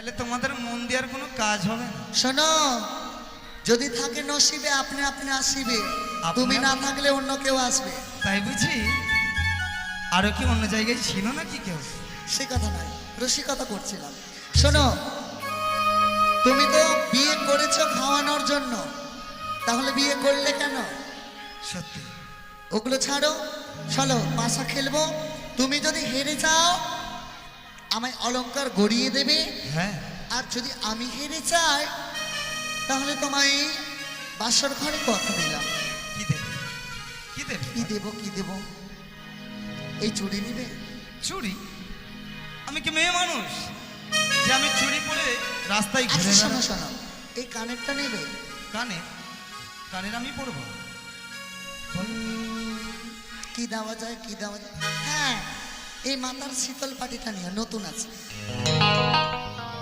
তাহলে তোমাদের মন দেওয়ার কোনো কাজ হবে না। শোনো যদি থাকে নসিবে আপনি আপনি আসিবে। তুমি না থাকলে অন্য কেউ আসবে। তাই বুঝি? আরও কি অন্য জায়গায় ছিল নাকি কেউ? সে কথা নয় রসিকতা করছিলাম। শোনো তুমি তো বিয়ে করেছ খাওয়ানোর জন্য। তাহলে বিয়ে করলে কেন? সত্যি। ওগুলো ছাড়ো চলো পাশা খেলব। তুমি যদি হেরে যাও আমায় অলংকার গড়িয়ে দেবে। হ্যাঁ। আর যদি আমি হেরে চাই তাহলে তোমায় বাসর ঘরে কথা দিলাম। কি দেবে? কি দেব? কি দেব কি দেব? এই চুড়ি নিবে? চুরি আমি কি মেয়ে মানুষ? যে আমি চুরি পরে রাস্তায় আচ্ছা ঘুরে শোনো এই কানেরটা নেবে? কানে? কানের আমি পরবো। কি দেওয়া যায় কি দেওয়া যায়? এই মাথার শীতল পাটিটা নিয়ে নতুন আছে।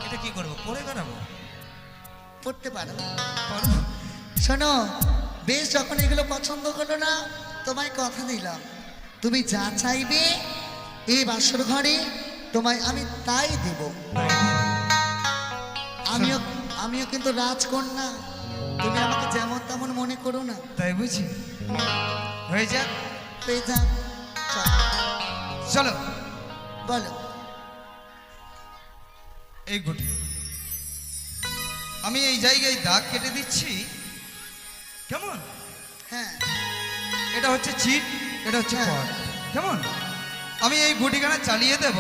এটা কি করব? পরে বেড়াবো? পড়তে পারো। শোনো বেশ যখন এগুলো পছন্দ করল না তোমায় কথা দিলাম। তুমি যা চাইবে এই বাসর ঘরে তোমায় আমি তাই দেব। আমিও আমিও কিন্তু রাজকন্যা। তুমি আমাকে যেমন তেমন মনে করো না। তাই বুঝি? হয়ে যাক। পেয়ে যা চল, চলো। বলো। এই গুটি আমি এই জায়গায় দাগ কেটে দিচ্ছি। কেমন? হ্যাঁ। এটা হচ্ছে চিট এটা হচ্ছে হ্যাঁ। কেমন? আমি এই গুটিখানা চালিয়ে দেব।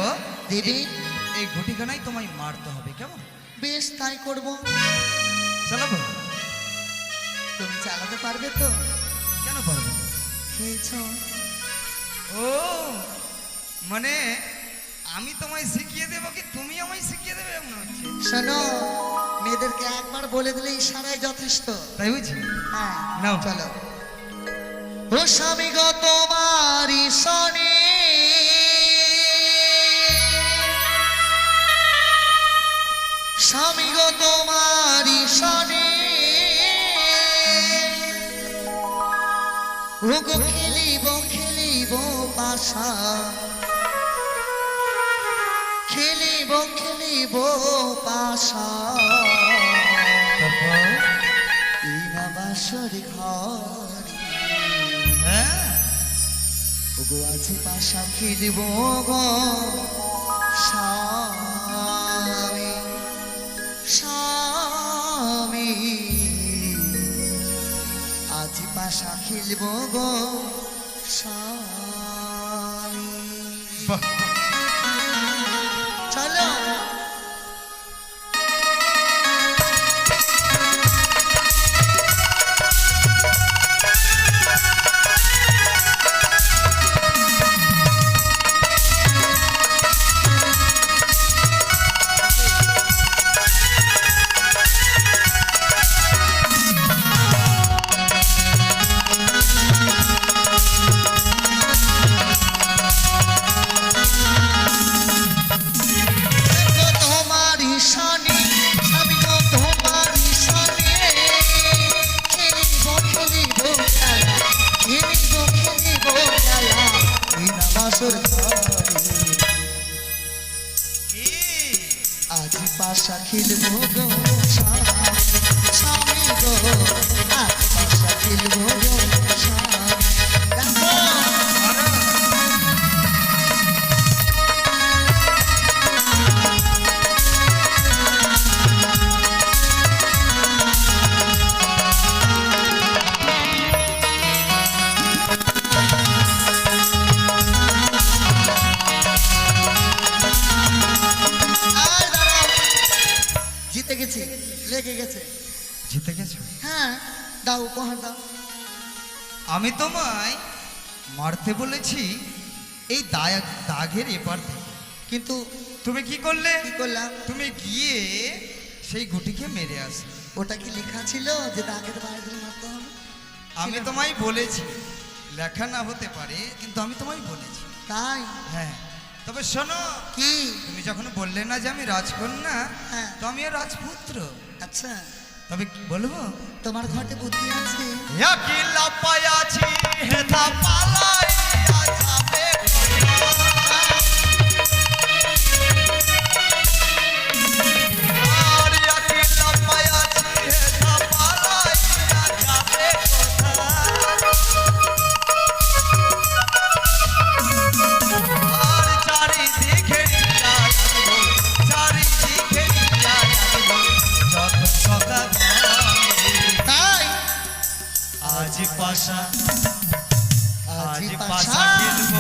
দেবী এই গুটিখানাই তোমায় মারতে হবে কেমন? বেশ তাই করব। চালাবো? তুমি চালাতে পারবে তো? কেন পারব? খেয়েছ। ও মানে আমি তোমায় শিখিয়ে দেবো কি তুমি আমায় শিখিয়ে দেবে মনে হচ্ছে? শোনো মেয়েদেরকে একবার বলে দিলে ইশারায় যথেষ্ট। তাই বুঝি? হ্যাঁ নাও। চলো। ও স্বামী গো তোমারি সনে স্বামী গো তোমারি সনে ও গো খেলিব খেলিব পাশা। খেলিব খেলিব পাশা। তারপর? ইনা বাসর ঘরে। হ্যাঁ? ওগো আজি পাশা খেলিব গো। স্বামী স্বামী আজি পাশা খেলিব গো। স্বামী। স্বামী আমি তোমায় মারতে বলেছি এই দাগ দাগের এপার থেকে। কিন্তু তুমি কি করলে? কি করলাম? তুমি গিয়ে সেই গুটিকে মেরে আসো ওটা কি লেখা ছিল যে দাগের বাইরে মারতে হবে? আমি তোমায় বলেছি লেখা না হতে পারে কিন্তু আমি তোমায় বলেছি। তাই? হ্যাঁ। তবে শোনো কি? তুমি যখন বললে না যে আমি রাজকন্যা হ্যাঁ। তো আমি রাজপুত্র। আচ্ছা। তবে বলব তোমার ঘটে বুদ্ধি আছে? পায়াছি হেথা পালাইয়া আজ পাশা আজ পাশা। খেলব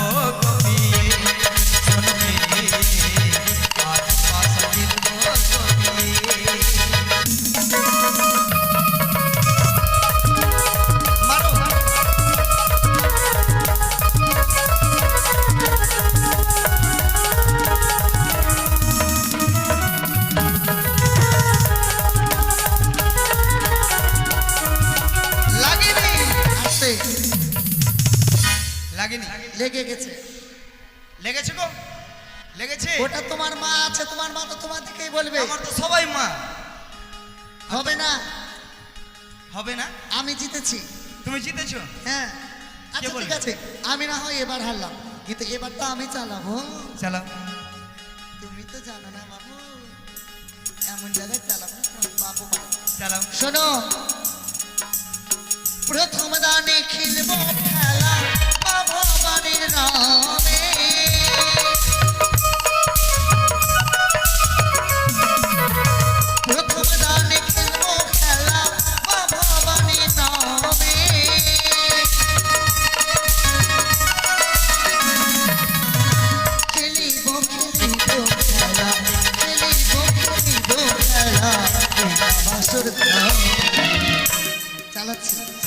আছে তোমার মা তো তোমার দিকেই বলবে। আমার তো সবাই মা। হবে না। হবে না? আমি জিতেছি। তুমি জিতেছো? হ্যাঁ। আচ্ছা ঠিক আছে। আমি না হয় এবার হারলাম। কিন্তু এবার তো আমি চালাবো। চালাও। তুমি তো জানো না বাবু এমন জায়গায় চালাবো বাবু। চালাও। শোনো প্রথম দানে খেলব খেলা। মা ভবানীর নামে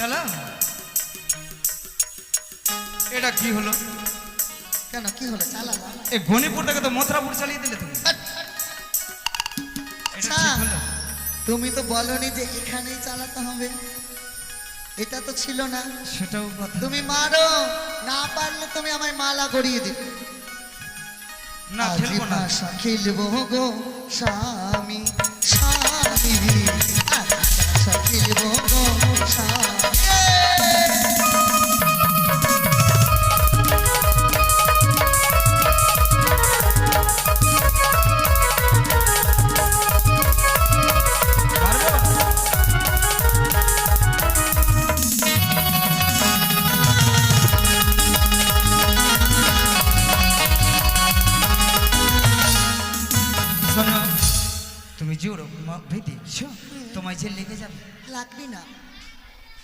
চালাচ্ছি এটা কি হলো? কেন কি হলো? চালালাম এই গণিপুরটাকে তো মথুরাপুর চালিয়ে দিলে তুমি। এটা। ঠিক হলো? তুমি তো বলনি যে এখানেই চালাতে হবে। এটা তো ছিল না। সেটাও তুমি মারো না পারলে তুমি আমায় মালা করিয়ে দিবে। না খেলব না। খেলব গো স্বামী স্বামী।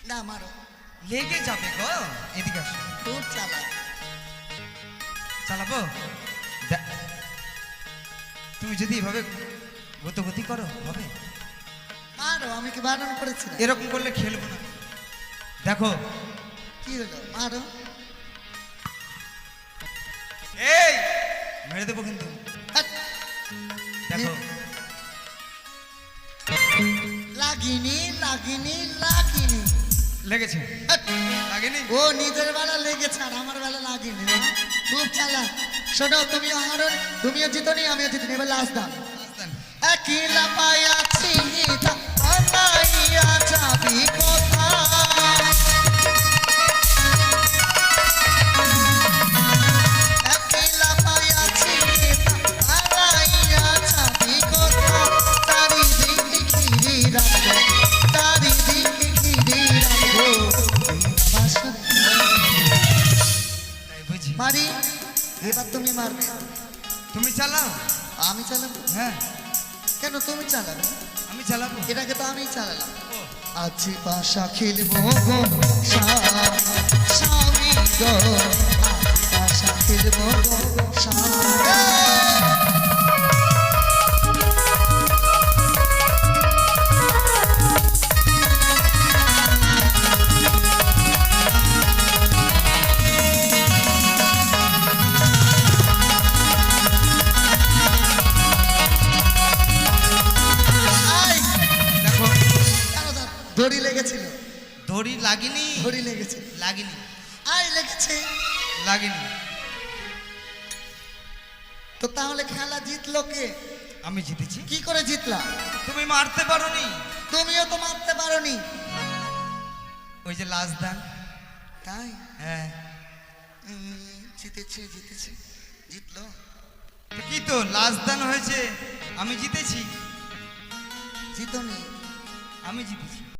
না মারো। লেগে যাবে গো। এদিকে আসো। খুব চালা চালাবো? তুমি যদি এভাবে গতি করো হবে। মারো আমি কি বারণ করেছি? এরকম করলে খেলব না। দেখো। কি হলো? মারো। এই! মেরে দেবো কিন্তু। লেগেছে? লাগেনি? ও নিজের বেলা লেগেছে আর আমার বেলা লাগেনি খুব চালা। শোনো তুমি হারো তুমিও জিতনি আমিও জিতনি এবার লাস্ট দাম একই একলা তুমি মারবে তুমি চালাও? আমি চালাবো? হ্যাঁ। কেন তুমি চালাবে? আমি চালাবো। এটাকে তো আমি চালালাম। আছি আজি পাশা খেলব গো স্বা- স্বামী গো। আজি পাশা খেলব গো। দড়ি লাগেনি? দড়ি লেগেছে। লাগেনি। আই লেগেছে। লাগেনি। তো তাহলে খেলা জিতলো কে? আমি জিতেছি। কি করে জিতলা? তুমি মারতে পারোনি। তুমিও তো মারতে পারোনি। ওই যে লাস্ট দান। তাই? হ্যাঁ। জিতেছে জিতেছে। জিতলো। কি তো লাস্ট দান হয়েছে। আমি জিতেছি। জিতনি। আমি জিতেছি।